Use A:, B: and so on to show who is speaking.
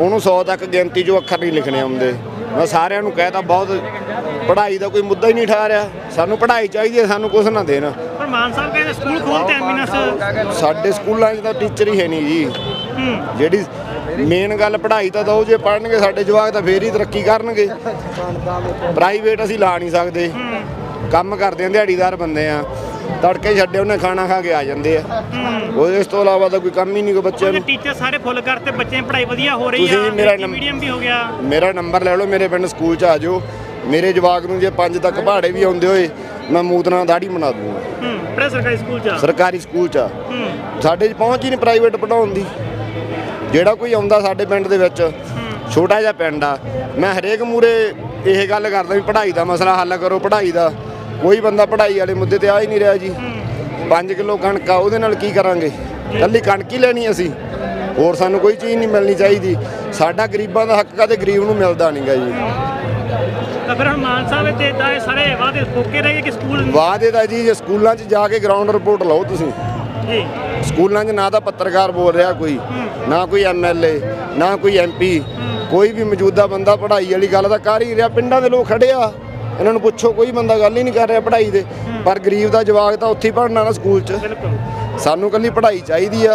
A: ਉਹਨੂੰ 100 ਤੱਕ ਗਿਣਤੀ 'ਚੋਂ ਅੱਖਰ ਨਹੀਂ ਲਿਖਣੇ ਆਉਂਦੇ। ਮੈਂ ਸਾਰਿਆਂ ਨੂੰ ਕਹਿਤਾ ਬਹੁਤ ਪੜ੍ਹਾਈ ਦਾ ਕੋਈ ਮੁੱਦਾ ਹੀ ਨਹੀਂ ਠਾ ਰਿਹਾ ਸਾਨੂੰ ਪੜ੍ਹਾਈ ਚਾਹੀਦੀ ਹੈ ਸਾਨੂੰ ਕੁਝ ਨਾ ਦੇਣ।
B: ਪਰ ਮਾਨ ਸਾਹਿਬ ਕਹਿੰਦੇ ਸਕੂਲ ਖੋਲਤੇ ਐਮਬੀਨੈਂਸ
A: ਸਾਡੇ ਸਕੂਲਾਂ 'ਚ ਤਾਂ ਟੀਚਰ ਹੀ ਹੈ ਨਹੀਂ ਜੀ। ਜਿਹੜੀ ਮੇਨ ਗੱਲ ਪੜ੍ਹਾਈ ਤਾਂ ਦੋ ਜੇ ਪੜ੍ਹਨਗੇ ਸਾਡੇ ਜਵਾਕ ਤਾਂ ਫੇਰ ਹੀ ਤਰੱਕੀ ਕਰਨਗੇ। ਪ੍ਰਾਈਵੇਟ ਅਸੀਂ ਲਾ ਨਹੀਂ ਸਕਦੇ। ਕੰਮ ਕਰਦੇ ਆ ਦਿਹਾੜੀਦਾਰ ਬੰਦੇ ਆ। ਤੜਕੇ ਛੱਡੇ ਉਹਨੇ ਖਾਣਾ ਖਾ ਕੇ ਆ ਜਾਂਦੇ ਆ। ਉਹ ਇਸ ਤੋਂ ਇਲਾਵਾ ਤਾਂ ਕੋਈ ਕੰਮ ਹੀ ਨਹੀਂ ਕੋਈ ਬੱਚਿਆਂ ਨੂੰ।
B: ਟੀਚਰ ਸਾਰੇ ਫੁੱਲ ਕਰਤੇ ਬੱਚਿਆਂ ਦੀ ਪੜ੍ਹਾਈ ਵਧੀਆ ਹੋ ਰਹੀ
A: ਤੁਸੀਂ
B: ਆ
A: ਮੇਰਾ ਨੰਬ-
B: ਮੀਡੀਅਮ ਵੀ ਹੋ ਗਿਆ।
A: ਮੇਰਾ ਨੰਬਰ ਲੈ ਲਓ ਮੇਰੇ ਪਿੰਡ ਸਕੂਲ 'ਚ ਆ ਜਾਓ। ਮੇਰੇ ਜਵਾਕ ਨੂੰ ਜੇ 5 ਤੱਕ ਪਹਾੜੇ ਵੀ ਆਉਂਦੇ ਹੋਏ ਮੈਂ ਮੂਤਨਾ ਦਾੜੀ ਬਣਾ ਦੂੰਗਾ।
B: ਹੂੰ ਸਰਕਾਰੀ ਸਕੂਲ ਚ ਆ।
A: ਸਰਕਾਰੀ ਸਕੂਲ 'ਚ ਆ।
B: ਹੂੰ।
A: ਸਾਡੇ 'ਚ ਪਹੁੰਚ ਹੀ ਨਹੀਂ ਪ੍ਰਾਈਵੇਟ ਪੜਾਉਣ ਦੀ। ਜਿਹੜਾ ਕੋਈ ਆਉਂਦਾ ਸਾਡੇ ਪਿੰਡ ਦੇ ਵਿੱਚ ਛੋਟਾ ਜਿਹਾ ਪਿੰਡ ਆ। ਮੈਂ ਹਰੇਕ ਮੂਰੇ ਇਹ ਗੱਲ ਕਰਦਾ ਵੀ ਪੜ੍ਹਾਈ ਦਾ ਮਸਲਾ ਹੱਲ ਕਰੋ ਪੜ੍ਹਾਈ ਦਾ। ਕੋਈ ਬੰਦਾ ਪੜ੍ਹਾਈ ਵਾਲੇ ਮੁੱਦੇ ਤੇ ਆ ਹੀ ਨਹੀਂ ਰਿਹਾ ਜੀ। 5 ਕਿਲੋ ਕਣਕ ਆ ਉਹਦੇ ਨਾਲ ਕੀ ਕਰਾਂਗੇ? ਕੱਲੀ ਕਣਕ ਹੀ ਲੈਣੀ ਅਸੀਂ। ਹੋਰ ਸਾਨੂੰ ਕੋਈ ਚੀਜ਼ ਨਹੀਂ ਮਿਲਣੀ ਚਾਹੀਦੀ। ਸਾਡਾ ਗਰੀਬਾਂ ਦਾ ਹੱਕ ਕਦੇ ਗਰੀਬ ਨੂੰ ਮਿਲਦਾ ਨਹੀਂਗਾ ਜੀ।
B: ਤਾਂ ਫਿਰ ਹੁਣ ਮਾਨ ਸਾਹਿਬ ਤੇ ਤਾਂ ਇਹ ਸਾਰੇ ਵਾਅਦੇ ਫੋਕੇ ਰਹੇ ਕਿ ਸਕੂਲ
A: ਵਾਅਦੇ ਦਾ ਜੀ ਜੇ ਸਕੂਲਾਂ 'ਚ ਜਾ ਕੇ ਗਰਾਊਂਡ ਰਿਪੋਰਟ ਲਓ ਤੁਸੀਂ।
B: ਜੀ।
A: ਸਕੂਲਾਂ 'ਚ ਨਾ ਤਾਂ ਪੱਤਰਕਾਰ ਬੋਲ ਰਿਹਾ ਕੋਈ ਨਾ ਕੋਈ ਐਮਐਲਏ ਨਾ ਕੋਈ ਐਮਪੀ ਕੋਈ ਵੀ ਮੌਜੂਦਾ ਬੰਦਾ ਪੜ੍ਹਾਈ ਵਾਲੀ ਗੱਲ ਤਾਂ ਕਰ ਹੀ ਰਿਹਾ। ਪਿੰਡਾਂ ਦੇ ਲੋਕ ਖੜੇ ਆ। ਇਹਨਾਂ ਨੂੰ ਪੁੱਛੋ ਕੋਈ ਬੰਦਾ ਗੱਲ ਹੀ ਨਹੀਂ ਕਰ ਰਿਹਾ ਪੜ੍ਹਾਈ ਦੇ। ਪਰ ਗਰੀਬ ਦਾ ਜਵਾਕ ਤਾਂ ਉੱਥੇ ਹੀ ਪੜ੍ਹਨਾ ਨਾ ਸਕੂਲ 'ਚ। ਸਾਨੂੰ ਕੱਲੀ ਪੜ੍ਹਾਈ ਚਾਹੀਦੀ ਆ।